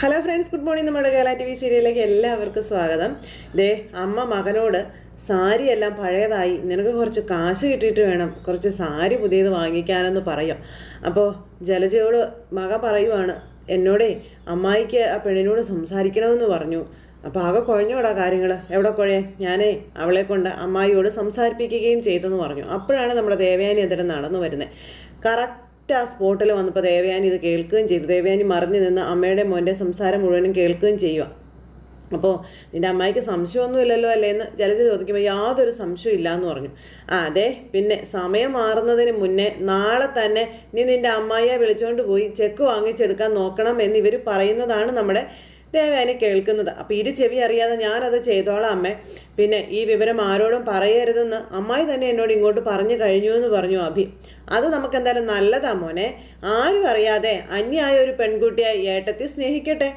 Hello friends good morning നമ്മുടെ Kerala T V സീരിയലിലേക്ക് എല്ലാവർക്കും സ്വാഗതം. ദേ അമ്മ മകനോട് സാരി എല്ലാം പഴയതായി. നിനക്ക് കുറച്ച് കാശ് കിട്ടിയിട്ട് വേണം. കുറച്ച് സാരി പുതിയത് വാങ്ങിക്കാനെന്ന് പറയാം. അപ്പോൾ ജലജയോട് മകൻ പറയുവാണ് എന്നോടേ അമ്മായിക്ക് ആ പെണ്ണിനോട് സംസാരിക്കണമെന്ന് പറഞ്ഞു. അപ്പോൾ ആകെ കുഴഞ്ഞോടാ കാര്യങ്ങൾ എവിടെ കുഴയാൻ ഞാനേ അവളെ കൊണ്ട് അമ്മായിയോട് സംസാരിപ്പിക്കുകയും ചെയ്തെന്ന് പറഞ്ഞു. അപ്പോഴാണ് നമ്മുടെ ദേവയാനി എതിരെ നടന്നു വരുന്നത് കറക്റ്റ് ആ സ്പോട്ടിൽ വന്നപ്പോൾ ദേവയാനി ഇത് കേൾക്കുകയും ചെയ്തു. ദേവയാനി മറിഞ്ഞു നിന്ന് അമ്മയുടെ മോന്റെ സംസാരം മുഴുവനും കേൾക്കുകയും ചെയ്യുക. അപ്പോൾ നിന്റെ അമ്മായിക്ക് സംശയമൊന്നുമില്ലല്ലോ അല്ലേ എന്ന് ജലജ ചോദിക്കുമ്പോൾ യാതൊരു സംശയമില്ല എന്ന് പറഞ്ഞു. ആ അതെ പിന്നെ സമയം മാറുന്നതിന് മുന്നേ നാളെ തന്നെ നീ നിന്റെ അമ്മായിയെ വിളിച്ചുകൊണ്ട് പോയി ചെക്ക് വാങ്ങിച്ചെടുക്കാൻ നോക്കണം എന്ന് ഇവർ പറയുന്നതാണ് നമ്മുടെ ദേവയാനി കേൾക്കുന്നത്. അപ്പം ഇരു ചെവി അറിയാതെ ഞാനത് ചെയ്തോളാം അമ്മേ. പിന്നെ ഈ വിവരം ആരോടും പറയരുതെന്ന് അമ്മായി തന്നെ എന്നോട് ഇങ്ങോട്ട് പറഞ്ഞു കഴിഞ്ഞു എന്ന് പറഞ്ഞു അഭി. അത് നമുക്ക് എന്തായാലും നല്ലതാ മോനെ. ആരും അറിയാതെ അന്യായ ഒരു പെൺകുട്ടിയായി ഏട്ടത്തി സ്നേഹിക്കട്ടെ.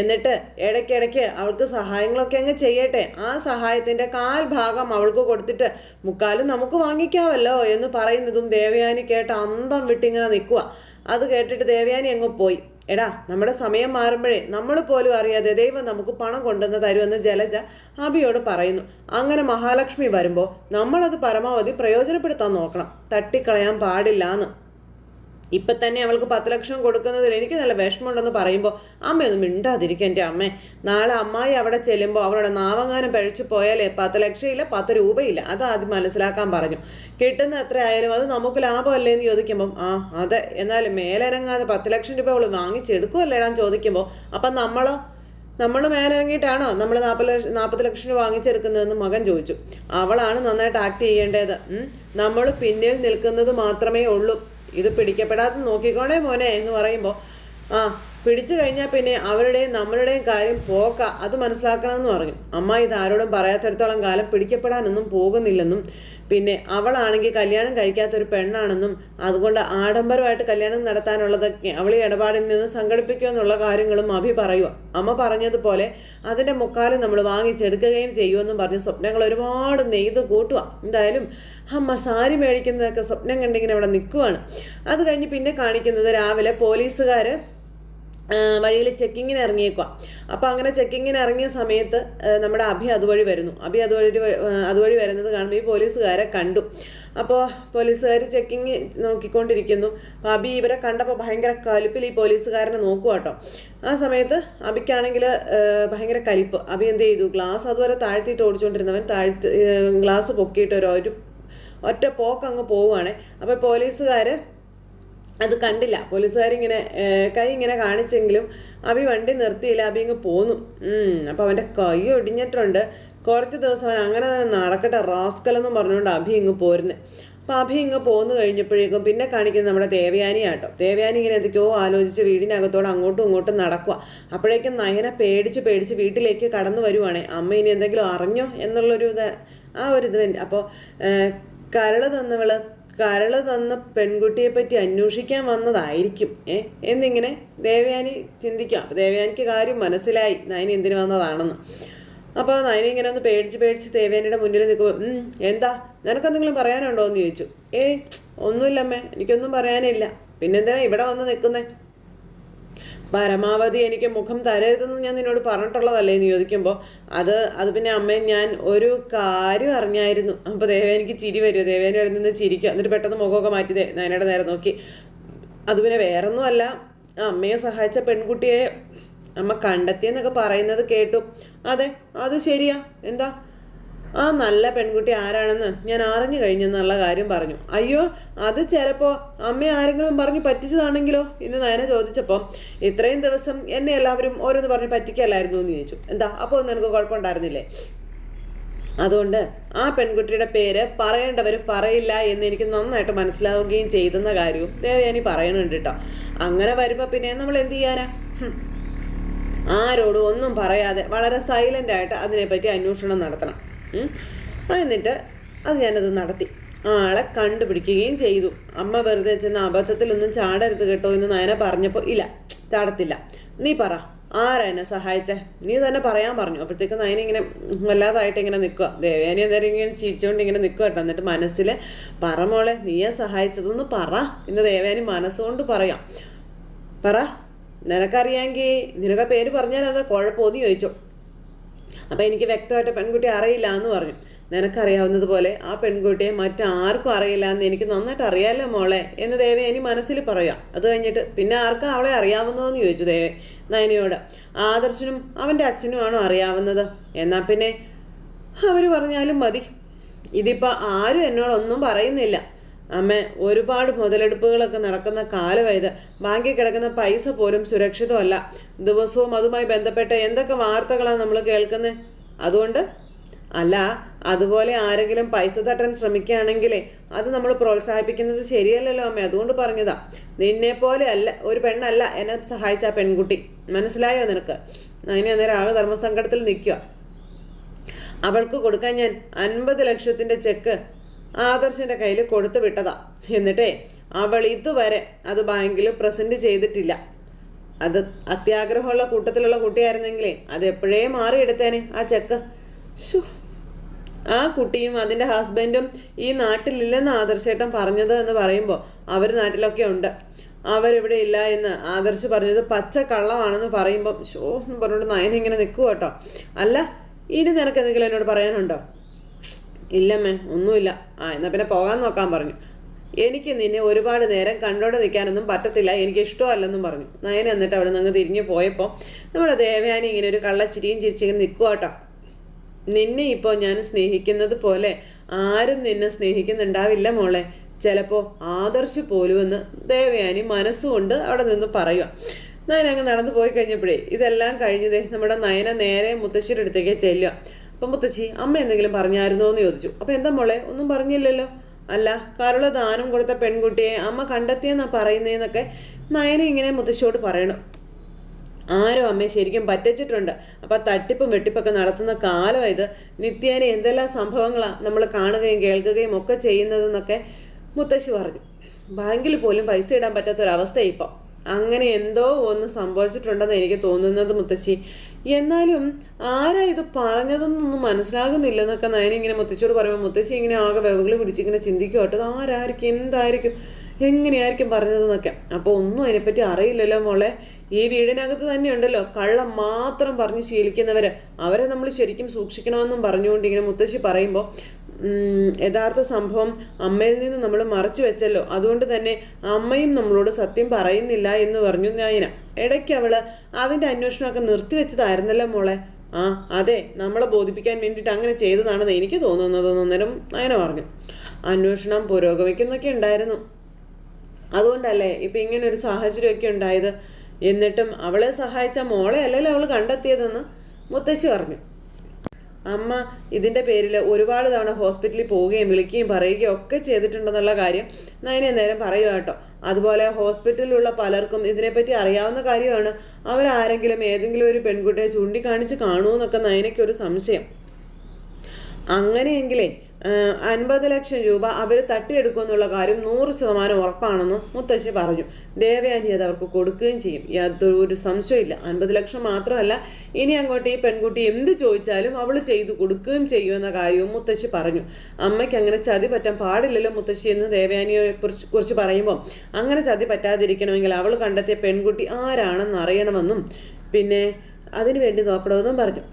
എന്നിട്ട് ഇടയ്ക്കിടയ്ക്ക് അവൾക്ക് സഹായങ്ങളൊക്കെ അങ്ങ് ചെയ്യട്ടെ. ആ സഹായത്തിന്റെ കാൽ ഭാഗം അവൾക്ക് കൊടുത്തിട്ട് മുക്കാലും നമുക്ക് വാങ്ങിക്കാമല്ലോ എന്ന് പറയുന്നതും ദേവയാനി കേട്ട് അന്തം വിട്ടിങ്ങനെ നിൽക്കുക അത് കേട്ടിട്ട് ദേവയാനി അങ്ങ് പോയി. എടാ നമ്മുടെ സമയം മാറുമ്പോഴേ നമ്മൾ പോലും അറിയാതെ ദൈവം നമുക്ക് പണം കൊണ്ടുവന്ന് തരുമെന്ന് ജലജ അബിയോട് പറയുന്നു. അങ്ങനെ മഹാലക്ഷ്മി വരുമ്പോൾ നമ്മളത് പരമാവധി പ്രയോജനപ്പെടുത്താൻ നോക്കണം. തട്ടിക്കളയാൻ പാടില്ല എന്ന് ഇപ്പം തന്നെ അവൾക്ക് പത്ത് ലക്ഷം കൊടുക്കുന്നതിൽ എനിക്ക് നല്ല വിഷമമുണ്ടെന്ന് പറയുമ്പോൾ അമ്മയൊന്നും മിണ്ടാതിരിക്കും എന്റെ അമ്മേ. നാളെ അമ്മായി അവിടെ ചെല്ലുമ്പോൾ അവളുടെ നാവങ്ങാനം പഴിച്ചു പോയാലേ പത്ത് ലക്ഷമില്ല പത്ത് രൂപയില്ല. അത് ആദ്യം മനസ്സിലാക്കാൻ പറഞ്ഞു. കിട്ടുന്ന എത്ര ആയാലും അത് നമുക്ക് ലാഭമല്ലേ എന്ന് ചോദിക്കുമ്പം ആ അതെ. എന്നാലും മേലിറങ്ങാതെ പത്ത് ലക്ഷം രൂപ അവൾ വാങ്ങിച്ചെടുക്കുമല്ലേടാന്ന് ചോദിക്കുമ്പോൾ അപ്പം നമ്മളോ? നമ്മൾ മേലിറങ്ങിയിട്ടാണോ നമ്മൾ നാൽപ്പത് ലക്ഷം നാൽപ്പത് ലക്ഷം രൂപ വാങ്ങിച്ചെടുക്കുന്നതെന്ന് മകൻ ചോദിച്ചു. അവളാണ് നന്നായിട്ട് ആക്ട് ചെയ്യേണ്ടത്. നമ്മൾ പിന്നിൽ നിൽക്കുന്നത് മാത്രമേ ഉള്ളൂ. ഇത് പിടിക്കപ്പെടാതെ നോക്കിക്കോണേ മോനെ എന്ന് പറയുമ്പോൾ ആ പിടിച്ചു കഴിഞ്ഞാൽ പിന്നെ അവരുടെയും നമ്മളുടെയും കാര്യം പോക്ക അത് മനസ്സിലാക്കണമെന്ന് പറഞ്ഞു. അമ്മ ഇത് ആരോടും പറയാത്തടത്തോളം കാലം പിടിക്കപ്പെടാനൊന്നും പോകുന്നില്ലെന്നും പിന്നെ അവളാണെങ്കിൽ കല്യാണം കഴിക്കാത്ത ഒരു പെണ്ണാണെന്നും അതുകൊണ്ട് ആഡംബരമായിട്ട് കല്യാണം നടത്താനുള്ളതൊക്കെ അവൾ ഈ ഇടപാടിൽ നിന്ന് സംഘടിപ്പിക്കുക എന്നുള്ള കാര്യങ്ങളും അഭി പറയുക അമ്മ പറഞ്ഞതുപോലെ അതിന്റെ മുക്കാലും നമ്മൾ വാങ്ങിച്ചെടുക്കുകയും ചെയ്യുമെന്നും പറഞ്ഞ് സ്വപ്നങ്ങൾ ഒരുപാട് നെയ്ത് കൂട്ടുക എന്തായാലും അമ്മ സാരി മേടിക്കുന്നതൊക്കെ സ്വപ്നം കണ്ടിങ്ങനെ അവിടെ നിൽക്കുവാണ്. അത് കഴിഞ്ഞ് പിന്നെ കാണിക്കുന്നത് രാവിലെ പോലീസുകാർ വഴിയിൽ ചെക്കിങ്ങിന് ഇറങ്ങിയേക്കുക അപ്പോൾ അങ്ങനെ ചെക്കിങ്ങിന് ഇറങ്ങിയ സമയത്ത് നമ്മുടെ അഭി അതുവഴി വരുന്നു. അഭി അതുവഴി അതുവഴി വരുന്നത് കാണുമ്പോൾ ഈ പോലീസുകാരെ കണ്ടു. അപ്പോൾ പോലീസുകാർ ചെക്കിങ് നോക്കിക്കൊണ്ടിരിക്കുന്നു. അപ്പോൾ അബി ഇവരെ കണ്ടപ്പോൾ ഭയങ്കര കലിപ്പിൽ ഈ പോലീസുകാരനെ നോക്കുക കേട്ടോ ആ സമയത്ത് അബിക്കാണെങ്കിൽ ഭയങ്കര കലിപ്പ്. അബി എന്ത് ചെയ്തു? ഗ്ലാസ് അതുവരെ താഴ്ത്തിയിട്ട് ഓടിച്ചുകൊണ്ടിരുന്നവൻ താഴ്ത്തി ഗ്ലാസ് പൊക്കിയിട്ട് ഒരു ഒറ്റ പോക്ക് അങ്ങ് പോവുകയാണ് അപ്പോൾ പോലീസുകാർ അത് കണ്ടില്ല. പോലീസുകാരിങ്ങനെ കൈ ഇങ്ങനെ കാണിച്ചെങ്കിലും അഭി വണ്ടി നിർത്തിയില്ല അഭി ഇങ്ങ് പോന്നു. അപ്പോൾ അവന്റെ കൈ ഒടിഞ്ഞിട്ടുണ്ട്. കുറച്ച് ദിവസം അവൻ അങ്ങനെ തന്നെ നടക്കട്ടെ റാസ്കൽ എന്നും പറഞ്ഞുകൊണ്ട് അഭി ഇങ്ങ് പോരുന്നത് അപ്പോൾ അഭി ഇങ്ങ് പോന്നു കഴിഞ്ഞപ്പോഴേക്കും പിന്നെ കാണിക്കുന്നത് നമ്മുടെ ദേവയാനിയാട്ടോ. ദേവയാനി ഇങ്ങനെ എന്തൊക്കെയോ ആലോചിച്ച് വീടിനകത്തോടെ അങ്ങോട്ടും ഇങ്ങോട്ടും നടക്കുക അപ്പോഴേക്കും നയന പേടിച്ച് പേടിച്ച് വീട്ടിലേക്ക് കടന്നു വരുവാണേ. അമ്മ ഇനി എന്തെങ്കിലും അറിഞ്ഞോ എന്നുള്ളൊരു ഇത് ആ ഒരു ഇത് അപ്പോൾ കരൾ തന്നവൾ കരൾ തന്ന പെൺകുട്ടിയെ പറ്റി അന്വേഷിക്കാൻ വന്നതായിരിക്കും. ഏ എന്നിങ്ങനെ ദേവയാനി ചിന്തിക്കാം. അപ്പോൾ ദേവയാനിക്ക് കാര്യം മനസ്സിലായി. നയനി എന്തിനു വന്നതാണെന്ന്. അപ്പോൾ നയനി ഇങ്ങനെ ഒന്ന് പേടിച്ച് പേടിച്ച് ദേവയാനിയുടെ മുന്നിൽ നിൽക്കുമ്പോൾ എന്താ? നിനക്കെന്തെങ്കിലും പറയാനുണ്ടോ? എന്ന് ചോദിച്ചു. ഏയ് ഒന്നുമില്ലമ്മേ. എനിക്കൊന്നും പറയാനില്ല. പിന്നെന്തിനാ ഇവിടെ വന്ന് നിൽക്കുന്നേ? പരമാവധി എനിക്ക് മുഖം തരരുതെന്ന് ഞാൻ നിന്നോട് പറഞ്ഞിട്ടുള്ളതല്ലേ എന്ന് ചോദിക്കുമ്പോൾ അത് അത് പിന്നെ അമ്മേ ഞാൻ ഒരു കാര്യം അറിഞ്ഞായിരുന്നു. അപ്പോൾ ദേവ എനിക്ക് ചിരി വരുമോ ദേവേനെ അവിടെ നിന്ന് ചിരിക്കുക എന്നിട്ട് പെട്ടെന്ന് മുഖമൊക്കെ മാറ്റി നയനയുടെ നേരെ നോക്കി. അത് പിന്നെ വേറൊന്നുമല്ല. അമ്മയെ സഹായിച്ച പെൺകുട്ടിയെ അമ്മ കണ്ടെത്തിയെന്നൊക്കെ പറയുന്നത് കേട്ടു. അതെ അത് ശരിയാ. എന്താ? ആ നല്ല പെൺകുട്ടി ആരാണെന്ന് ഞാൻ അറിഞ്ഞു കഴിഞ്ഞെന്നുള്ള കാര്യം പറഞ്ഞു. അയ്യോ അത് ചിലപ്പോൾ അമ്മ ആരെങ്കിലും പറഞ്ഞു പറ്റിച്ചതാണെങ്കിലോ? ഇന്ന് നയന ചോദിച്ചപ്പോൾ ഇത്രയും ദിവസം എന്നെ എല്ലാവരും ഓരോന്ന് പറഞ്ഞ് പറ്റിക്കല്ലായിരുന്നു എന്ന് ചോദിച്ചു. എന്താ അപ്പോൾ ഒന്നും എനിക്ക് കുഴപ്പമുണ്ടായിരുന്നില്ലേ? അതുകൊണ്ട് ആ പെൺകുട്ടിയുടെ പേര് പറയേണ്ടവർ പറയില്ല എന്ന് എനിക്ക് നന്നായിട്ട് മനസ്സിലാവുകയും ചെയ്തെന്ന കാര്യവും ദേവയാനി പറയണുണ്ട് കേട്ടോ അങ്ങനെ വരുമ്പോൾ പിന്നെ നമ്മൾ എന്ത് ചെയ്യാനാ? ആരോടും ഒന്നും പറയാതെ വളരെ സൈലന്റ് ആയിട്ട് അതിനെപ്പറ്റി അന്വേഷണം നടത്തണം. എന്നിട്ട് അത് ഞാനത് നടത്തി. ആളെ കണ്ടുപിടിക്കുകയും ചെയ്തു. അമ്മ വെറുതെ ചെന്ന അബദ്ധത്തിലൊന്നും ചാടരുത് കേട്ടോ എന്ന് നയന പറഞ്ഞപ്പോൾ ഇല്ല ചാടത്തില്ല. നീ പറ ആരാ എന്നെ സഹായിച്ചേ? നീ തന്നെ പറയാൻ പറഞ്ഞു. അപ്പോഴത്തേക്ക് നയന ഇങ്ങനെ വല്ലാതായിട്ട് ഇങ്ങനെ നിൽക്കുക. ദേവേനെ എന്തായാലും ഇങ്ങനെ ചിരിച്ചുകൊണ്ട് ഇങ്ങനെ നിൽക്കുക കേട്ടോ. എന്നിട്ട് മനസ്സിൽ പറ മോളെ നീയെ സഹായിച്ചതെന്ന് പറ ഇന്ന് ദേവേനി മനസ്സുകൊണ്ട് പറയാം. പറ നിനക്കറിയാമെങ്കിൽ നിനക്ക് പേര് പറഞ്ഞാൽ അത് കുഴപ്പമോന്ന് ചോദിച്ചു. അപ്പം എനിക്ക് വ്യക്തമായിട്ട് പെൺകുട്ടി അറിയില്ല എന്ന് പറഞ്ഞു. നിനക്കറിയാവുന്നതുപോലെ ആ പെൺകുട്ടിയെ മറ്റാർക്കും അറിയില്ല എന്ന് എനിക്ക് നന്നായിട്ട് അറിയാമല്ലോ മോളെ എന്ന് ദേവി ഇനി മനസ്സിൽ പറയാം. അത് കഴിഞ്ഞിട്ട് പിന്നെ ആർക്കും അവളെ അറിയാവുന്നതെന്ന് ചോദിച്ചു ദേവ നയനിയോട്. ആദർശനും അവന്റെ അച്ഛനുമാണോ അറിയാവുന്നത്? എന്നാൽ പിന്നെ അവർ പറഞ്ഞാലും മതി. ഇതിപ്പോൾ ആരും എന്നോടൊന്നും പറയുന്നില്ല. അമ്മ ഒരുപാട് മുതലെടുപ്പുകളൊക്കെ നടക്കുന്ന കാലമായത്. ബാങ്കിൽ കിടക്കുന്ന പൈസ പോലും സുരക്ഷിതമല്ല. ദിവസവും അതുമായി ബന്ധപ്പെട്ട എന്തൊക്കെ വാർത്തകളാണ് നമ്മൾ കേൾക്കുന്നത് അതുകൊണ്ട്? അല്ല അതുപോലെ ആരെങ്കിലും പൈസ തട്ടാൻ ശ്രമിക്കുകയാണെങ്കിലേ അത് നമ്മൾ പ്രോത്സാഹിപ്പിക്കുന്നത് ശരിയല്ലല്ലോ അമ്മ. അതുകൊണ്ട് പറഞ്ഞതാ നിന്നെ പോലെ അല്ല ഒരു പെണ്ണല്ല എന്നെ സഹായിച്ച പെൺകുട്ടി. മനസ്സിലായോ നിനക്ക്? അതിനെ അന്നേരം ആകെ ധർമ്മസങ്കടത്തിൽ നിൽക്കുക. അവൾക്ക് കൊടുക്കാൻ ഞാൻ അൻപത് ലക്ഷത്തിന്റെ ചെക്ക് ആദർശിന്റെ കയ്യിൽ കൊടുത്തു വിട്ടതാ. എന്നിട്ടേ അവൾ ഇതുവരെ അത് ബാങ്കിൽ പ്രസന്റ് ചെയ്തിട്ടില്ല. അത് അത്യാഗ്രഹമുള്ള കൂട്ടത്തിലുള്ള കുട്ടിയായിരുന്നെങ്കിലേ അത് എപ്പോഴേ മാറിയെടുത്തേനെ ആ ചെക്ക്? ആ കുട്ടിയും അതിന്റെ ഹസ്ബൻഡും ഈ നാട്ടിലില്ലെന്ന് ആദർശേട്ടൻ പറഞ്ഞത് എന്ന് പറയുമ്പോൾ അവർ നാട്ടിലൊക്കെ ഉണ്ട്. അവരിവിടെ ഇല്ല എന്ന് ആദർശ് പറഞ്ഞത് പച്ച കള്ളമാണെന്ന് പറയുമ്പം ഷോ എന്ന് പറഞ്ഞുകൊണ്ട് നയനിങ്ങനെ നിൽക്കുക അല്ല ഇനി നിനക്ക് എന്തെങ്കിലും എന്നോട് പറയാനുണ്ടോ? ഇല്ലമ്മേ ഒന്നുമില്ല. ആ എന്നാൽ പിന്നെ പോകാൻ നോക്കാൻ പറഞ്ഞു. എനിക്ക് നിന്നെ ഒരുപാട് നേരം കണ്ടോടെ നിൽക്കാനൊന്നും പറ്റത്തില്ല എനിക്ക് ഇഷ്ടമല്ലെന്നും പറഞ്ഞു. നയന എന്നിട്ട് അവിടെ നിന്ന് തിരിഞ്ഞു പോയപ്പോൾ നമ്മുടെ ദേവയാനി ഇങ്ങനെ ഒരു കള്ളച്ചിരിയും ചിരിച്ചിങ്ങനെ നിൽക്കുക കേട്ടോ നിന്നെ ഇപ്പോൾ ഞാൻ സ്നേഹിക്കുന്നത് പോലെ ആരും നിന്നെ സ്നേഹിക്കുന്നുണ്ടാവില്ല മോളെ. ചിലപ്പോൾ ആദർശ് പോലുമെന്ന് ദേവയാനി മനസ്സുകൊണ്ട് അവിടെ നിന്ന് പറയുക നയന അങ്ങ് നടന്നു പോയി കഴിഞ്ഞപ്പോഴേ ഇതെല്ലാം കഴിഞ്ഞതേ നമ്മുടെ നയന നേരെ മുത്തശ്ശിയുടെ അടുത്തേക്ക് ചെല്ലുക അപ്പം മുത്തശ്ശി അമ്മ എന്തെങ്കിലും പറഞ്ഞായിരുന്നോ എന്ന് ചോദിച്ചു. അപ്പം എന്താ മോളെ ഒന്നും പറഞ്ഞില്ലല്ലോ? അല്ല കരുള ദാനം കൊടുത്ത പെൺകുട്ടിയെ അമ്മ കണ്ടെത്തിയെന്നാ പറയുന്നതെന്നൊക്കെ നയന ഇങ്ങനെ മുത്തശ്ശിയോട് പറയണം. ആരോ അമ്മയെ ശരിക്കും പറ്റിച്ചിട്ടുണ്ട്. അപ്പം തട്ടിപ്പും വെട്ടിപ്പൊക്കെ നടത്തുന്ന കാലം ഇത്. നിത്യേന എന്തെല്ലാം സംഭവങ്ങളാണ് നമ്മൾ കാണുകയും കേൾക്കുകയും ഒക്കെ ചെയ്യുന്നതെന്നൊക്കെ മുത്തശ്ശി പറഞ്ഞു. ബാങ്കിൽ പോലും പൈസ ഇടാൻ പറ്റാത്തൊരവസ്ഥ ഇപ്പം. അങ്ങനെ എന്തോ ഒന്ന് സംഭവിച്ചിട്ടുണ്ടെന്ന് എനിക്ക് തോന്നുന്നത് മുത്തശ്ശി. എന്നാലും ആരാ ഇത് പറഞ്ഞതെന്നൊന്നും മനസ്സിലാകുന്നില്ലെന്നൊക്കെ നയനി ഇങ്ങനെ മുത്തശ്ശിയോട് പറയുമ്പോൾ മുത്തശ്ശി ഇങ്ങനെ ആകെ വെവുകൾ പിടിച്ചിങ്ങനെ ചിന്തിക്കും കേട്ടോ. ആരായിരിക്കും? എന്തായിരിക്കും? എങ്ങനെയായിരിക്കും പറഞ്ഞതെന്നൊക്കെ. അപ്പോൾ ഒന്നും അതിനെപ്പറ്റി അറിയില്ലല്ലോ മോളെ. ഈ വീടിനകത്ത് തന്നെ ഉണ്ടല്ലോ. കള്ളം മാത്രം പറഞ്ഞ് ശീലിക്കുന്നവര്. അവരെ നമ്മൾ ശരിക്കും സൂക്ഷിക്കണമെന്നും പറഞ്ഞുകൊണ്ട് ഇങ്ങനെ മുത്തശ്ശി പറയുമ്പോൾ യഥാർത്ഥ സംഭവം അമ്മയിൽ നിന്ന് നമ്മൾ മറച്ചു വെച്ചല്ലോ. അതുകൊണ്ട് തന്നെ അമ്മയും നമ്മളോട് സത്യം പറയുന്നില്ല എന്ന് പറഞ്ഞു നയന ഇടയ്ക്ക് അവൾ അതിന്റെ അന്വേഷണമൊക്കെ നിർത്തിവെച്ചതായിരുന്നല്ലോ മോളെ. ആ അതെ. നമ്മളെ ബോധിപ്പിക്കാൻ വേണ്ടിയിട്ട് അങ്ങനെ ചെയ്തതാണെന്ന് എനിക്ക് തോന്നുന്നത് അന്നേരം നയന പറഞ്ഞു. അന്വേഷണം പുരോഗമിക്കുന്നൊക്കെ ഉണ്ടായിരുന്നു. അതുകൊണ്ടല്ലേ ഇപ്പൊ ഇങ്ങനെ ഒരു സാഹചര്യമൊക്കെ ഉണ്ടായത്? എന്നിട്ടും അവളെ സഹായിച്ച മോളെ അല്ലല്ലോ അവൾ കണ്ടെത്തിയതെന്ന് മുത്തശ്ശി പറഞ്ഞു. അമ്മ ഇതിന്റെ പേരിൽ ഒരുപാട് തവണ ഹോസ്പിറ്റലിൽ പോവുകയും വിളിക്കുകയും പറയുകയും ഒക്കെ ചെയ്തിട്ടുണ്ടെന്നുള്ള കാര്യം നയനെ നേരം പറയുക കേട്ടോ. അതുപോലെ ഹോസ്പിറ്റലിലുള്ള പലർക്കും ഇതിനെപ്പറ്റി അറിയാവുന്ന കാര്യമാണ്. അവരാരെങ്കിലും ഏതെങ്കിലും ഒരു പെൺകുട്ടിയെ ചൂണ്ടിക്കാണിച്ച് കാണുമെന്നൊക്കെ നയനയ്ക്കൊരു സംശയം. അങ്ങനെയെങ്കിലേ അൻപത് ലക്ഷം രൂപ അവർ തട്ടിയെടുക്കുമെന്നുള്ള കാര്യം നൂറ് ശതമാനം ഉറപ്പാണെന്ന് മുത്തശ്ശി പറഞ്ഞു. ദേവയാനി അത് അവർക്ക് കൊടുക്കുകയും ചെയ്യും. യാതൊരു സംശയമില്ല. അൻപത് ലക്ഷം മാത്രമല്ല ഇനി അങ്ങോട്ട് ഈ പെൺകുട്ടി എന്ത് ചോദിച്ചാലും അവൾ ചെയ്തു കൊടുക്കുകയും ചെയ്യുമെന്ന കാര്യവും മുത്തശ്ശി പറഞ്ഞു. അമ്മയ്ക്ക് അങ്ങനെ ചതി പറ്റാൻ പാടില്ലല്ലോ മുത്തശ്ശി എന്ന് ദേവയാനിയെ കുറിച്ച് കുറിച്ച് പറയുമ്പോൾ അങ്ങനെ ചതി പറ്റാതിരിക്കണമെങ്കിൽ അവൾ കണ്ടെത്തിയ പെൺകുട്ടി ആരാണെന്ന് അറിയണമെന്നും പിന്നെ അതിനുവേണ്ടി നോക്കണമെന്നും പറഞ്ഞു.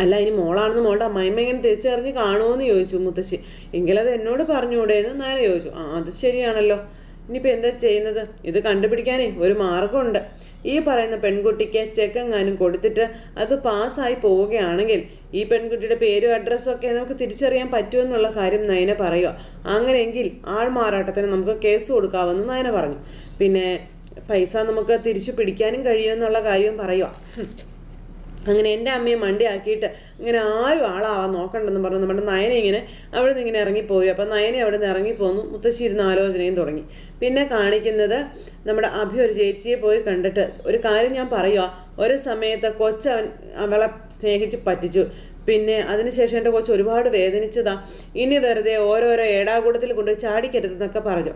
അല്ല ഇനി മോളാണെന്ന് മോളുടെ അമ്മായിമ്മ ഇങ്ങനെ തിരിച്ചറിഞ്ഞ് കാണുമോയെന്ന് ചോദിച്ചു മുത്തശ്ശി. എങ്കിലത് എന്നോട് പറഞ്ഞുകൂടെ എന്ന് നേരെ ചോദിച്ചു. ആ അത് ശരിയാണല്ലോ. ഇനിയിപ്പോൾ എന്താ ചെയ്യുന്നത്? ഇത് കണ്ടുപിടിക്കാനേ ഒരു മാർഗമുണ്ട്. ഈ പറയുന്ന പെൺകുട്ടിക്ക് ചെക്കെങ്ങാനും കൊടുത്തിട്ട് അത് പാസ്സായി പോവുകയാണെങ്കിൽ ഈ പെൺകുട്ടിയുടെ പേരും അഡ്രസ്സും ഒക്കെ നമുക്ക് തിരിച്ചറിയാൻ പറ്റുമെന്നുള്ള കാര്യം നയന പറയുക അങ്ങനെയെങ്കിൽ ആൾമാറാട്ടത്തിന് നമുക്ക് കേസ് കൊടുക്കാമെന്ന് നയന പറഞ്ഞു. പിന്നെ പൈസ നമുക്ക് തിരിച്ചു പിടിക്കാനും കഴിയുമെന്നുള്ള കാര്യം പറയുക അങ്ങനെ എന്റെ അമ്മയെ മണ്ടിയാക്കിയിട്ട് ഇങ്ങനെ ആരും ആളാവാൻ നോക്കണ്ടെന്ന് പറഞ്ഞു. നമ്മുടെ നയനെ ഇങ്ങനെ അവിടെ നിന്ന് ഇങ്ങനെ ഇറങ്ങിപ്പോയി. അപ്പം നയനെ അവിടെ നിന്ന് ഇറങ്ങിപ്പോന്നു. മുത്തശ്ശി ഇരുന്ന് ആലോചനയും തുടങ്ങി. പിന്നെ കാണിക്കുന്നത് നമ്മുടെ അഭി ഒരു ചേച്ചിയെ പോയി കണ്ടിട്ട് ഒരു കാര്യം ഞാൻ പറയുക ഒരു സമയത്ത് കൊച്ചവൻ അവളെ സ്നേഹിച്ച് പറ്റിച്ചു. പിന്നെ അതിനുശേഷം എന്റെ കൊച്ച് ഒരുപാട് വേദനിച്ചതാ. ഇനി വെറുതെ ഓരോരോ ഏടാകൂടത്തിൽ കൊണ്ട് ചാടിക്കരുതെന്നൊക്കെ പറഞ്ഞു.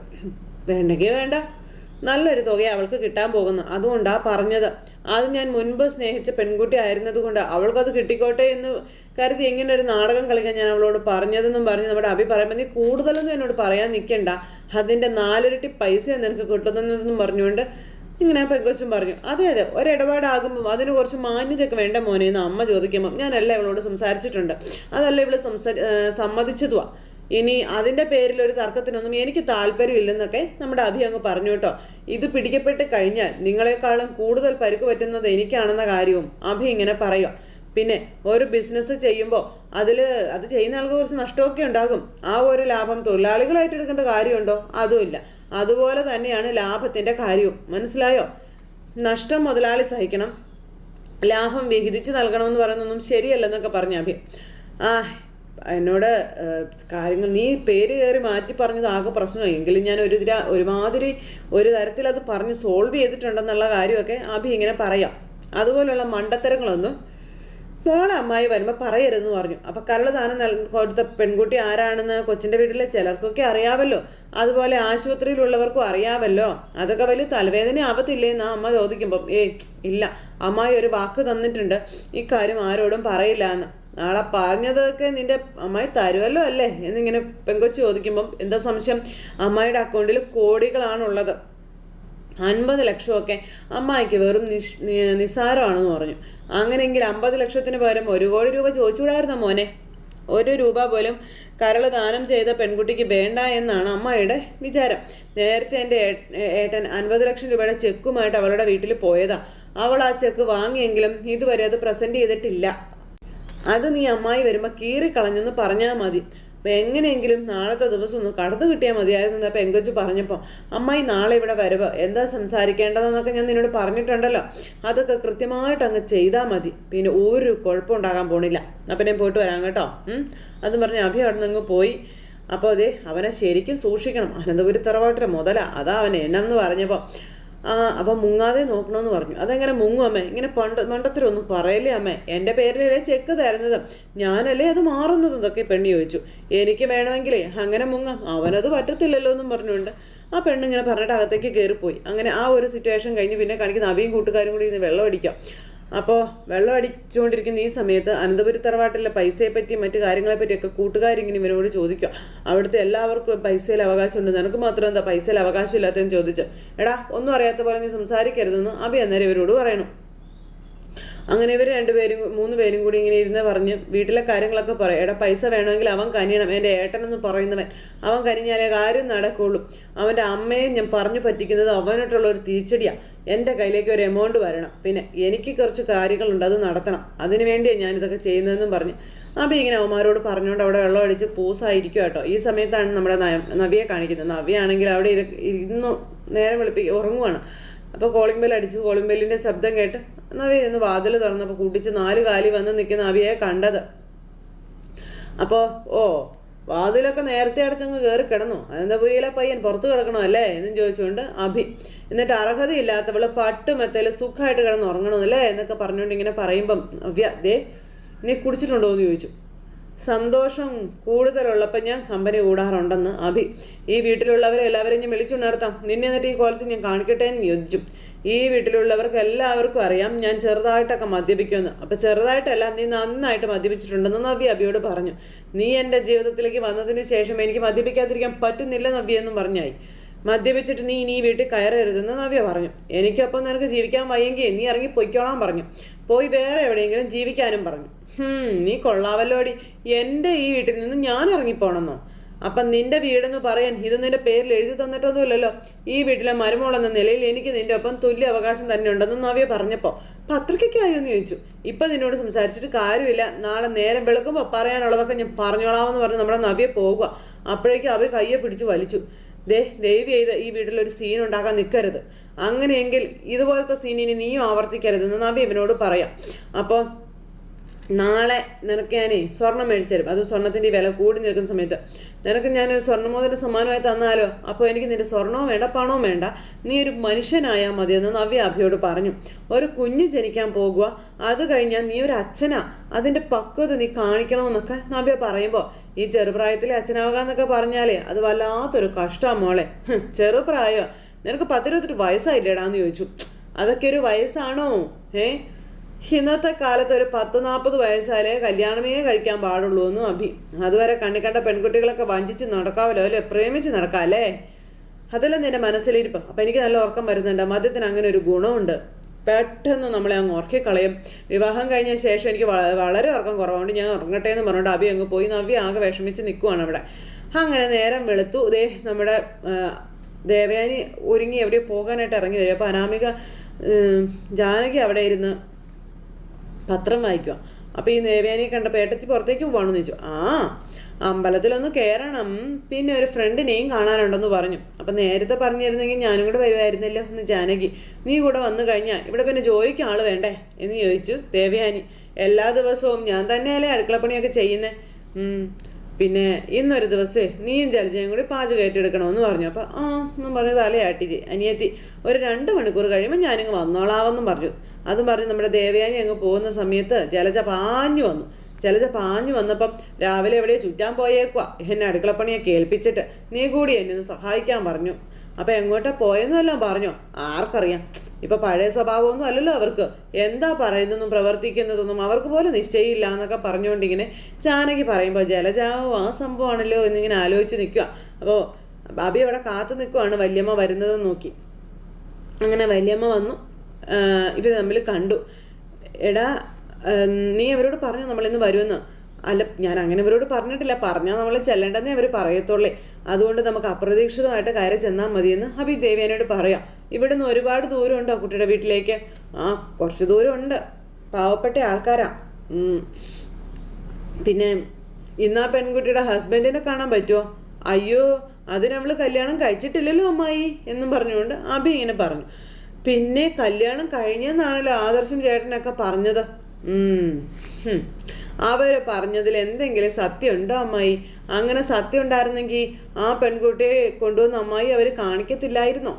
വേണ്ടെങ്കിൽ വേണ്ട. നല്ലൊരു തുക അവൾക്ക് കിട്ടാൻ പോകുന്നു അതുകൊണ്ടാ പറഞ്ഞത്. അത് ഞാൻ മുൻപ് സ്നേഹിച്ച പെൺകുട്ടി ആയിരുന്നതുകൊണ്ട് അവൾക്കത് കിട്ടിക്കോട്ടെ എന്ന് കരുതി ഇങ്ങനെ ഒരു നാടകം കളിക്കാൻ ഞാൻ അവളോട് പറഞ്ഞതെന്നും പറഞ്ഞ് നമ്മുടെ അഭി പറയുമ്പോൾ നീ കൂടുതലൊന്നും എന്നോട് പറയാൻ നിൽക്കണ്ട അതിന്റെ നാലിരട്ടി പൈസ നിനക്ക് കിട്ടുന്നതെന്നും പറഞ്ഞുകൊണ്ട് ഇങ്ങനെ പെങ്കൊച്ചും പറഞ്ഞു. അതെ അതെ ഒരിടപാടാകുമ്പോൾ അതിന് കുറച്ച് മാന്യതയൊക്കെ വേണ്ട മോനെ എന്ന് അമ്മ ചോദിക്കുമ്പോൾ ഞാനല്ല ഇവളോട് സംസാരിച്ചിട്ടുണ്ട്. അതല്ല ഇവൾ സംസാ സമ്മതിച്ചതുവാ. ഇനി അതിന്റെ പേരിൽ ഒരു തർക്കത്തിനൊന്നും എനിക്ക് താല്പര്യമില്ലെന്നൊക്കെ നമ്മുടെ അഭി അങ്ങ് പറഞ്ഞു കേട്ടോ. ഇത് പിടിക്കപ്പെട്ട് കഴിഞ്ഞാൽ നിങ്ങളെക്കാളും കൂടുതൽ പരുക്ക് പറ്റുന്നത് എനിക്കാണെന്ന കാര്യവും അഭി ഇങ്ങനെ പറയുക. പിന്നെ ഒരു ബിസിനസ് ചെയ്യുമ്പോൾ അതിൽ അത് ചെയ്യുന്ന ആൾക്ക് കുറച്ച് നഷ്ടമൊക്കെ ഉണ്ടാകും. ആ ഒരു ലാഭം തൊഴിലാളികളായിട്ട് എടുക്കേണ്ട കാര്യമുണ്ടോ? അതുമില്ല. അതുപോലെ തന്നെയാണ് ലാഭത്തിന്റെ കാര്യവും. മനസ്സിലായോ? നഷ്ടം മുതലാളി സഹിക്കണം. ലാഭം വിഹിതിച്ച് നൽകണമെന്ന് പറയുന്നതൊന്നും ശരിയല്ലെന്നൊക്കെ പറഞ്ഞ അഭി. ആ എന്നോട് കാര്യങ്ങൾ നീ പേര് കയറി മാറ്റി പറഞ്ഞത് ആകെ പ്രശ്നമായി. എങ്കിലും ഞാൻ ഒരു ഒരുമാതിരി ഒരു തരത്തിൽ അത് പറഞ്ഞ് സോൾവ് ചെയ്തിട്ടുണ്ടെന്നുള്ള കാര്യമൊക്കെ അഭി ഇങ്ങനെ പറയാം. അതുപോലുള്ള മണ്ടത്തരങ്ങളൊന്നും നാളെ അമ്മായി വരുമ്പോൾ പറയരുതെന്ന് പറഞ്ഞു. അപ്പം കള്ളദാനം ദാനം നൽ കൊടുത്ത പെൺകുട്ടി ആരാണെന്ന് കൊച്ചിന്റെ വീട്ടിലെ ചിലർക്കൊക്കെ അറിയാമല്ലോ അതുപോലെ ആശുപത്രിയിലുള്ളവർക്കും അറിയാമല്ലോ അതൊക്കെ വലിയ തലവേദന ആവത്തില്ലേ എന്നാ അമ്മ ചോദിക്കുമ്പം. ഏയ് ഇല്ല. അമ്മായി ഒരു വാക്ക് തന്നിട്ടുണ്ട്. ഇക്കാര്യം ആരോടും പറയില്ല എന്ന്. നാളെ പറഞ്ഞതൊക്കെ നിന്റെ അമ്മായി തരുമല്ലോ അല്ലേ? എന്നിങ്ങനെ പെങ്കൊച്ച് ചോദിക്കുമ്പം എന്താ സംശയം? അമ്മായിയുടെ അക്കൗണ്ടിൽ കോടികളാണുള്ളത്. അൻപത് ലക്ഷമൊക്കെ അമ്മായിക്ക് വെറും നിഷ് നിസ്സാരമാണെന്ന് പറഞ്ഞു. അങ്ങനെയെങ്കിൽ അമ്പത് ലക്ഷത്തിന് പകരം ഒരു കോടി രൂപ ചോദിച്ചുകൂടായിരുന്നോ മോനെ? ഒരു രൂപ പോലും കരൾ ദാനം ചെയ്ത പെൺകുട്ടിക്ക് വേണ്ട എന്നാണ് അമ്മയുടെ വിചാരം. നേരത്തെ എന്റെ ഏട്ടൻ അൻപത് ലക്ഷം രൂപയുടെ ചെക്കുമായിട്ട് അവളുടെ വീട്ടിൽ പോയതാ. അവൾ ആ ചെക്ക് വാങ്ങിയെങ്കിലും ഇതുവരെ അത് പ്രസന്റ് ചെയ്തിട്ടില്ല. അത് നീ അമ്മായി വരുമ്പോൾ കീറിക്കളഞ്ഞെന്ന് പറഞ്ഞാൽ മതി. അപ്പം എങ്ങനെയെങ്കിലും നാളത്തെ ദിവസം ഒന്ന് കടന്നു കിട്ടിയാൽ മതിയായിരുന്നു അപ്പം എങ്കച്ചു പറഞ്ഞപ്പോൾ അമ്മായി നാളെ ഇവിടെ വരവ്? എന്താ സംസാരിക്കേണ്ടതെന്നൊക്കെ ഞാൻ നിന്നോട് പറഞ്ഞിട്ടുണ്ടല്ലോ. അതൊക്കെ കൃത്യമായിട്ട് അങ്ങ് ചെയ്താൽ മതി. പിന്നെ ഒരു കുഴപ്പം ഉണ്ടാകാൻ പോണില്ല. അപ്പം ഞാൻ പോയിട്ട് വരാം കേട്ടോ. അതും പറഞ്ഞ് അഭി അവിടെ നിന്ന് പോയി. അപ്പോൾ അതെ അവനെ ശരിക്കും സൂക്ഷിക്കണം. അനന്തപുരി മുതല. അതാ അവൻ എണ്ണം എന്ന് പറഞ്ഞപ്പോൾ ആ അപ്പം മുങ്ങാതെ നോക്കണമെന്ന് പറഞ്ഞു. അതെങ്ങനെ മുങ്ങും അമ്മേ? ഇങ്ങനെ പണ്ട് മണ്ടത്തിലൊന്നും പറയലേ അമ്മേ? എന്റെ പേരിലല്ലേ ചെക്ക് തരുന്നത്? ഞാനല്ലേ അത് മാറുന്നത്? എന്നൊക്കെ പെണ്ണ് ചോദിച്ചു. എനിക്ക് വേണമെങ്കിലേ അങ്ങനെ മുങ്ങാം. അവനത് പറ്റത്തില്ലല്ലോ എന്നും പറഞ്ഞുകൊണ്ട് ആ പെണ്ണിങ്ങനെ പറഞ്ഞിട്ട് അകത്തേക്ക് കയറിപ്പോയി അങ്ങനെ ആ ഒരു സിറ്റുവേഷൻ കഴിഞ്ഞ് പിന്നെ കാണിക്കുന്ന അവിയും കൂട്ടുകാരും കൂടി ഇന്ന് വെള്ളം അടിക്കാം. അപ്പോൾ വെള്ളം അടിച്ചുകൊണ്ടിരിക്കുന്ന ഈ സമയത്ത് അനന്തപുരി തറവാട്ടിലെ പൈസയെ പറ്റിയും മറ്റു കാര്യങ്ങളെ പറ്റിയൊക്കെ കൂട്ടുകാരിങ്ങനെ ഇവരോട് ചോദിക്കുക. അവിടുത്തെ എല്ലാവർക്കും പൈസയിൽ അവകാശമുണ്ട്. നിനക്ക് മാത്രം എന്താ പൈസയിൽ അവകാശമില്ലാത്തതെന്ന് ചോദിച്ചു. എടാ ഒന്നും അറിയാത്ത പോലെ നീ സംസാരിക്കരുതെന്ന് അഭി അന്നേരം ഇവരോട് പറയണം. അങ്ങനെ ഇവർ രണ്ടുപേരും മൂന്ന് പേരും കൂടി ഇങ്ങനെ ഇരുന്ന് പറഞ്ഞ് വീട്ടിലെ കാര്യങ്ങളൊക്കെ പറയും. എടാ പൈസ വേണമെങ്കിൽ അവൻ കനിയണം. എന്റെ ഏട്ടനെന്ന് പറയുന്നവൻ. അവൻ കനിഞ്ഞാലേ കാര്യം നടക്കുള്ളൂ. അവന്റെ അമ്മയെ ഞാൻ പറഞ്ഞു പറ്റിക്കുന്നത് അവനായിട്ടുള്ള ഒരു തിരിച്ചടിയാണ് എന്റെ കയ്യിലേക്ക് ഒരു എമൗണ്ട് വരണം. പിന്നെ എനിക്ക് കുറച്ച് കാര്യങ്ങളുണ്ട് അത് നടത്തണം. അതിനു വേണ്ടിയാണ് ഞാനിതൊക്കെ ചെയ്യുന്നതെന്നും പറഞ്ഞ്. അപ്പം ഇങ്ങനെ അവന്മാരോട് പറഞ്ഞുകൊണ്ട് അവിടെ വെള്ളം അടിച്ച് പൂസായിരിക്കും കേട്ടോ. ഈ സമയത്താണ് നമ്മുടെ നവിയെ കാണിക്കുന്നത്. നവിയാണെങ്കിൽ അവിടെ ഇരു ഇരുന്നു നേരം വെളുപ്പിക്കുക ഉറങ്ങുവാണ്. അപ്പോൾ കോളിംഗ് ബെൽ അടിച്ചു. കോളിംഗ് ബെല്ലിന്റെ ശബ്ദം കേട്ട് നവി ഒന്ന് വാതിൽ തുറന്നപ്പോൾ കൂട്ടിച്ച് നാല് കാലി വന്ന് നിൽക്കുന്ന നവിയെ കണ്ടത്. അപ്പോൾ ഓ വാതിലൊക്കെ നേരത്തെ അടച്ചങ്ങ് കയറി കിടന്നു. അനന്തപുരിയിലെ പയ്യൻ പുറത്തു കിടക്കണോ അല്ലേ എന്നും ചോദിച്ചുകൊണ്ട് അഭി. എന്നിട്ട് അർഹതയില്ലാത്തവൾ പട്ടുമെത്തൽ സുഖമായിട്ട് കിടന്ന് ഉറങ്ങണമെന്നല്ലേ എന്നൊക്കെ പറഞ്ഞുകൊണ്ട് ഇങ്ങനെ പറയുമ്പം നവ്യ ദേ നീ കുടിച്ചിട്ടുണ്ടോ എന്ന് ചോദിച്ചു. സന്തോഷം കൂടുതലുള്ളപ്പോൾ ഞാൻ കമ്പനി കൂടാറുണ്ടെന്ന് അഭി. ഈ വീട്ടിലുള്ളവരെ എല്ലാവരെയും ഞാൻ വിളിച്ചുണർത്താം. നിന്നെ എന്നിട്ട് ഈ കോലത്തിൽ ഞാൻ കാണിക്കട്ടെ എന്ന് യോജിച്ചു. ഈ വീട്ടിലുള്ളവർക്ക് എല്ലാവർക്കും അറിയാം ഞാൻ ചെറുതായിട്ടൊക്കെ മദ്യപിക്കുമെന്ന്. അപ്പം ചെറുതായിട്ടല്ല നീ നന്നായിട്ട് മദ്യപിച്ചിട്ടുണ്ടെന്ന് നവ്യ അബിയോട് പറഞ്ഞു. നീ എന്റെ ജീവിതത്തിലേക്ക് വന്നതിന് ശേഷം എനിക്ക് മദ്യപിക്കാതിരിക്കാൻ പറ്റുന്നില്ല നവ്യ എന്നും പറഞ്ഞായി. മദ്യപിച്ചിട്ട് നീ ഇനി വീട്ടിൽ കയറരുതെന്ന് നവ്യ പറഞ്ഞു. എനിക്കൊപ്പം നിനക്ക് ജീവിക്കാൻ വയ്യെങ്കിൽ നീ ഇറങ്ങി പൊയ്ക്കോളാൻ പറഞ്ഞു. പോയി വേറെ എവിടെയെങ്കിലും ജീവിക്കാനും പറഞ്ഞു. നീ കൊള്ളാവല്ലോടി. എന്റെ ഈ വീട്ടിൽ നിന്ന് ഞാൻ ഇറങ്ങിപ്പോണെന്നോ? അപ്പം നിന്റെ വീടെന്ന് പറയാൻ ഇത് നിന്റെ പേരിൽ എഴുതി തന്നിട്ടൊന്നുമില്ലല്ലോ. ഈ വീട്ടിലെ മരുമോൾ എന്ന നിലയിൽ എനിക്ക് നിന്റെ ഒപ്പം തുല്യ അവകാശം തന്നെ ഉണ്ടെന്ന് നവ്യ പറഞ്ഞപ്പോൾ പത്രികയ്ക്കായോ എന്ന് ചോദിച്ചു. ഇപ്പം നിന്നോട് സംസാരിച്ചിട്ട് കാര്യമില്ല. നാളെ നേരം വെളുക്കുമ്പോൾ പറയാനുള്ളതൊക്കെ ഞാൻ പറഞ്ഞോളാമെന്ന് പറഞ്ഞ് നമ്മുടെ നവ്യ പോവുക അപ്പോഴേക്കും അവ കയ്യെ പിടിച്ച് വലിച്ചു. ദേ ദയവ് ചെയ്ത് ഈ വീട്ടിലൊരു സീൻ ഉണ്ടാക്കാൻ നിൽക്കരുത് അങ്ങനെയെങ്കിൽ ഇതുപോലത്തെ സീൻ ഇനി നീയും ആവർത്തിക്കരുതെന്ന് നവ്യ ഇവനോട് പറയാം. അപ്പോൾ നാളെ നിനക്ക് ഞാനേ സ്വർണം മേടിച്ചു തരും. അത് സ്വർണത്തിന്റെ വില കൂടി നിൽക്കുന്ന സമയത്ത്. നിനക്ക് ഞാനൊരു സ്വർണമോതിരം സമ്മാനമായി തന്നാലോ? അപ്പോൾ എനിക്ക് നിന്റെ സ്വർണവും വേണ്ട പണവും വേണ്ട. നീ ഒരു മനുഷ്യനായാൽ മതിയെന്ന് നവ്യ അഭിയോട് പറഞ്ഞു. ഒരു കുഞ്ഞ് ജനിക്കാൻ പോകുക അത് കഴിഞ്ഞാൽ നീ ഒരു അച്ഛനാ. അതിന്റെ പക്വത നീ കാണിക്കണമെന്നൊക്കെ നവ്യ പറയുമ്പോൾ ഈ ചെറുപ്രായത്തിലെ അച്ഛനാകാന്നൊക്കെ പറഞ്ഞാലേ അത് വല്ലാത്തൊരു കഷ്ടാ മോളെ. ചെറുപ്രായോ? നിനക്ക് പത്തിരുപത്തെട്ട് വയസ്സായില്ലേടാന്ന് ചോദിച്ചു. അതൊക്കെ ഒരു വയസ്സാണോ? ഏ? ഇന്നത്തെ കാലത്ത് ഒരു പത്ത് നാൽപ്പത് വയസ്സാലേ കല്യാണമേ കഴിക്കാൻ പാടുള്ളൂ എന്നും അഭി. അതുവരെ കണ്ണി കണ്ട പെൺകുട്ടികളൊക്കെ വഞ്ചിച്ച് നടക്കാമല്ലോ അല്ലേ? പ്രേമിച്ച് നടക്കാം അല്ലേ? അതെല്ലാം നിന്റെ മനസ്സിലിരിപ്പം. അപ്പം എനിക്ക് നല്ല ഉറക്കം വരുന്നുണ്ട്. മദ്യത്തിന് അങ്ങനെ ഒരു ഗുണമുണ്ട്. പെട്ടെന്ന് നമ്മളെ അങ്ങ് ഉറക്കിക്കളയും. വിവാഹം കഴിഞ്ഞ ശേഷം എനിക്ക് വളരെ ഉറക്കം കുറവുണ്ട്. ഞാൻ ഉറങ്ങട്ടെ എന്ന് പറഞ്ഞുകൊണ്ട് അഭി അങ്ങ് പോയി. നവ്യ ആകെ വിഷമിച്ച് നിൽക്കുവാണ് അവിടെ. അങ്ങനെ നേരം വെളുത്തു. ദേ നമ്മുടെ ദേവയാനി ഒരുങ്ങി എവിടെ പോകാനായിട്ട് ഇറങ്ങി വരും. അപ്പോൾ അനാമിക ജാനകി അവിടെ ഇരുന്ന് പത്രം വായിക്കുക. അപ്പോൾ ഈ ദേവയാനിയെ കണ്ടപ്പോൾ ഏട്ടത്തി പുറത്തേക്ക് പോകണമെന്ന് ചോദിച്ചു. ആ അമ്പലത്തിലൊന്ന് കയറണം പിന്നെ ഒരു ഫ്രണ്ടിനെയും കാണാനുണ്ടെന്ന് പറഞ്ഞു. അപ്പം നേരത്തെ പറഞ്ഞിരുന്നെങ്കിൽ ഞാനും കൂടെ വരുമായിരുന്നല്ലോ എന്ന് ജാനകി. നീ കൂടെ വന്നു കഴിഞ്ഞാൽ ഇവിടെ പിന്നെ ജോലിക്ക് ആൾ വേണ്ടേ? എന്ന് ചോദിച്ചു ദേവയാനി. എല്ലാ ദിവസവും ഞാൻ തന്നെയല്ലേ അടുക്കളപ്പണിയൊക്കെ ചെയ്യുന്നേ? ഉം. പിന്നെ ഇന്നൊരു ദിവസമേ നീയും ജലജയും കൂടി പാചകം ഏറ്റെടുക്കണമെന്ന് പറഞ്ഞു. അപ്പം ആ എന്നും പറഞ്ഞു തലയാട്ടി അനിയത്തി. ഒരു രണ്ട് മണിക്കൂർ കഴിയുമ്പോൾ ഞാനിങ്ങ് വന്നോളാവെന്നും പറഞ്ഞു. അതും പറഞ്ഞ് നമ്മുടെ ദേവയാനി അങ്ങ് പോകുന്ന സമയത്ത് ജലജ പാഞ്ഞു വന്നു. ജലജ പാഞ്ഞു വന്നപ്പം രാവിലെ എവിടെയോ ചുറ്റാൻ പോയേക്കുവാ. എന്നെ അടുക്കളപ്പണിയെ കേൾപ്പിച്ചിട്ട് നീ കൂടി എന്നെ ഒന്ന് സഹായിക്കാൻ പറഞ്ഞു. അപ്പം എങ്ങോട്ടാ പോയെന്നെല്ലാം പറഞ്ഞോ. ആർക്കറിയാം. ഇപ്പൊ പഴയ സ്വഭാവമൊന്നും അല്ലല്ലോ അവർക്ക്. എന്താ പറയുന്നതെന്നും പ്രവർത്തിക്കുന്നതൊന്നും അവർക്ക് പോലും നിശ്ചയില്ല എന്നൊക്കെ പറഞ്ഞുകൊണ്ടിങ്ങനെ ചാനകി പറയുമ്പോൾ ജലജാവോ ആ സംഭവമാണല്ലോ എന്നിങ്ങനെ ആലോചിച്ച് നിൽക്കുക അപ്പോൾ ബാബി അവിടെ കാത്തു നിൽക്കുവാണ് വല്യമ്മ വരുന്നതെന്ന് നോക്കി. അങ്ങനെ വല്യമ്മ വന്നു. ഇവർ തമ്മിൽ കണ്ടു. എടാ നീ അവരോട് പറഞ്ഞു നമ്മളിന്ന് വരുമെന്ന്. അല്ല ഞാൻ അങ്ങനെ അവരോട് പറഞ്ഞിട്ടില്ല. പറഞ്ഞാൽ നമ്മൾ ചെല്ലേണ്ടെന്നേ അവർ പറയത്തുള്ളേ. അതുകൊണ്ട് നമുക്ക് അപ്രതീക്ഷിതമായിട്ട് കയറി ചെന്നാൽ മതിയെന്ന് അഭി ദേവേനോട് പറയാം. ഇവിടുന്ന് ഒരുപാട് ദൂരമുണ്ടോ കുട്ടിയുടെ വീട്ടിലേക്ക്? ആ കുറച്ച് ദൂരമുണ്ട്. പാവപ്പെട്ട ആൾക്കാരാ. പിന്നെ ഇന്ന് ആ പെൺകുട്ടിയുടെ ഹസ്ബൻഡിനെ കാണാൻ പറ്റുമോ അയ്യോ അത് നമ്മൾ കല്യാണം കഴിച്ചിട്ടില്ലല്ലോ അമ്മായി എന്നും പറഞ്ഞുകൊണ്ട് അബി ഇങ്ങനെ പറഞ്ഞു. പിന്നെ കല്യാണം കഴിഞ്ഞെന്നാണല്ലോ ആദർശം ചേട്ടനൊക്കെ പറഞ്ഞത്. അവർ പറഞ്ഞതിൽ എന്തെങ്കിലും സത്യം ഉണ്ടോ അമ്മായി? അങ്ങനെ സത്യം ഉണ്ടായിരുന്നെങ്കിൽ ആ പെൺകുട്ടിയെ കൊണ്ടുവന്ന അമ്മായി അവർ കാണിക്കത്തില്ലായിരുന്നോ?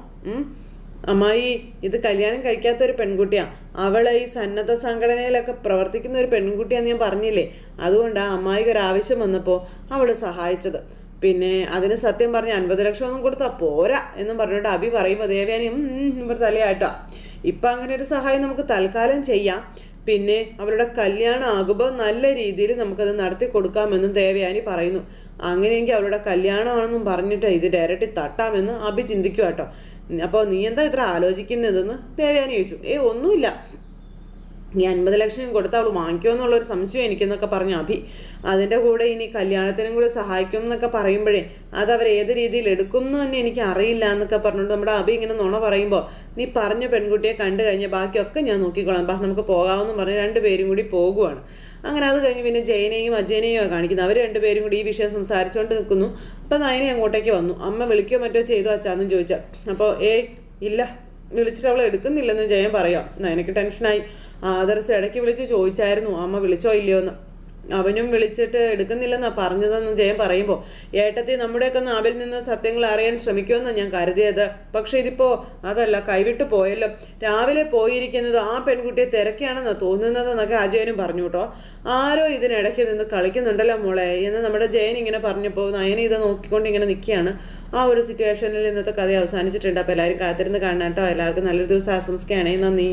അമ്മായി ഇത് കല്യാണം കഴിക്കാത്ത ഒരു പെൺകുട്ടിയാ. അവൾ ഈ സന്നദ്ധ സംഘടനയിലൊക്കെ പ്രവർത്തിക്കുന്ന ഒരു പെൺകുട്ടിയാന്ന് ഞാൻ പറഞ്ഞില്ലേ? അതുകൊണ്ടാ അമ്മായിക്ക് ഒരു ആവശ്യം വന്നപ്പോൾ അവൾ സഹായിച്ചത്. പിന്നെ അതിന് സത്യം പറഞ്ഞ് അൻപത് ലക്ഷം ഒന്നും കൊടുത്താ പോരാ എന്നും പറഞ്ഞിട്ട് അഭി പറയും ദേവയാനി ഇവർ തലയാട്ടോ. ഇപ്പം അങ്ങനെ ഒരു സഹായം നമുക്ക് തൽക്കാലം ചെയ്യാം. പിന്നെ അവരുടെ കല്യാണം ആകുമ്പോൾ നല്ല രീതിയിൽ നമുക്കത് നടത്തി കൊടുക്കാമെന്നും ദേവയാനി പറയുന്നു. അങ്ങനെയെങ്കിൽ അവരുടെ കല്യാണമാണെന്നും പറഞ്ഞിട്ട് ഇത് ഡയറക്റ്റ് തട്ടാമെന്ന് അഭി ചിന്തിക്കുക കേട്ടോ അപ്പോൾ നീ എന്താ ഇത്ര ആലോചിക്കുന്നതെന്ന് ദേവയാനി ചോദിച്ചു. ഏ ഒന്നുമില്ല. ഈ അൻപത് ലക്ഷം കൊടുത്ത് അവൾ വാങ്ങിക്കുമോ എന്നുള്ളൊരു സംശയം എനിക്കെന്നൊക്കെ പറഞ്ഞു. അഭി അതിന്റെ കൂടെ ഇനി കല്യാണത്തിനും കൂടെ സഹായിക്കും എന്നൊക്കെ പറയുമ്പോഴേ അത് അവർ ഏത് രീതിയിൽ എടുക്കും എന്ന് തന്നെ എനിക്ക് അറിയില്ല എന്നൊക്കെ പറഞ്ഞുകൊണ്ട് നമ്മുടെ അഭി ഇങ്ങനെ നുണ പറയുമ്പോൾ നീ പറഞ്ഞ പെൺകുട്ടിയെ കണ്ടു കഴിഞ്ഞാൽ ബാക്കിയൊക്കെ ഞാൻ നോക്കിക്കോളാം. ബാ നമുക്ക് പോകാമെന്ന് പറഞ്ഞ് രണ്ടുപേരും കൂടി പോകുവാണ്. അങ്ങനെ അത് കഴിഞ്ഞ് പിന്നെ ജയനെയും അജയനെയും കാണിക്കുന്നത്. അവർ രണ്ടുപേരും കൂടി ഈ വിഷയം സംസാരിച്ചുകൊണ്ട് നിൽക്കുന്നു. അപ്പം നയനെ അങ്ങോട്ടേക്ക് വന്നു. അമ്മ വിളിക്കുകയോ മറ്റോ ചെയ്തോ അച്ചാന്നും ചോദിച്ചാൽ അപ്പോൾ ഏയ് ഇല്ല. വിളിച്ചിട്ട് അവൾ എടുക്കുന്നില്ലെന്ന് ജയൻ പറയാം. എനിക്ക് ടെൻഷനായി. ആദർശ് ഇടയ്ക്ക് വിളിച്ച് ചോദിച്ചായിരുന്നു അമ്മ വിളിച്ചോ ഇല്ലയോ എന്ന്. അവനും വിളിച്ചിട്ട് എടുക്കുന്നില്ലെന്നാ പറഞ്ഞതെന്ന് ജയൻ പറയുമ്പോൾ ഏട്ടത്തി നമ്മുടെയൊക്കെ നാവിൽ നിന്ന് സത്യങ്ങൾ അറിയാൻ ശ്രമിക്കുമെന്നാണ് ഞാൻ കരുതിയത്. പക്ഷെ ഇതിപ്പോ അതല്ല കൈവിട്ട് പോയല്ലോ. രാവിലെ പോയിരിക്കുന്നത് ആ പെൺകുട്ടിയെ തിരക്കിയാണെന്നാ തോന്നുന്നതെന്നൊക്കെ അജയനും പറഞ്ഞു കേട്ടോ. ആരോ ഇതിനിടയ്ക്ക് നിന്ന് കളിക്കുന്നുണ്ടല്ലോ മോളെ എന്ന് നമ്മുടെ ജയൻ ഇങ്ങനെ പറഞ്ഞപ്പോൾ നയന ഇത് നോക്കിക്കൊണ്ട് ഇങ്ങനെ നിൽക്കുകയാണ്. ആ ഒരു സിറ്റുവേഷനിൽ ഇന്നത്തെ കഥ അവസാനിച്ചിട്ടുണ്ട്. അപ്പോൾ എല്ലാവരും കാത്തിരുന്ന് കാണാം കേട്ടോ. എല്ലാവർക്കും നല്ലൊരു ദിവസം ആശംസിക്കുകയാണെങ്കിൽ നന്ദി.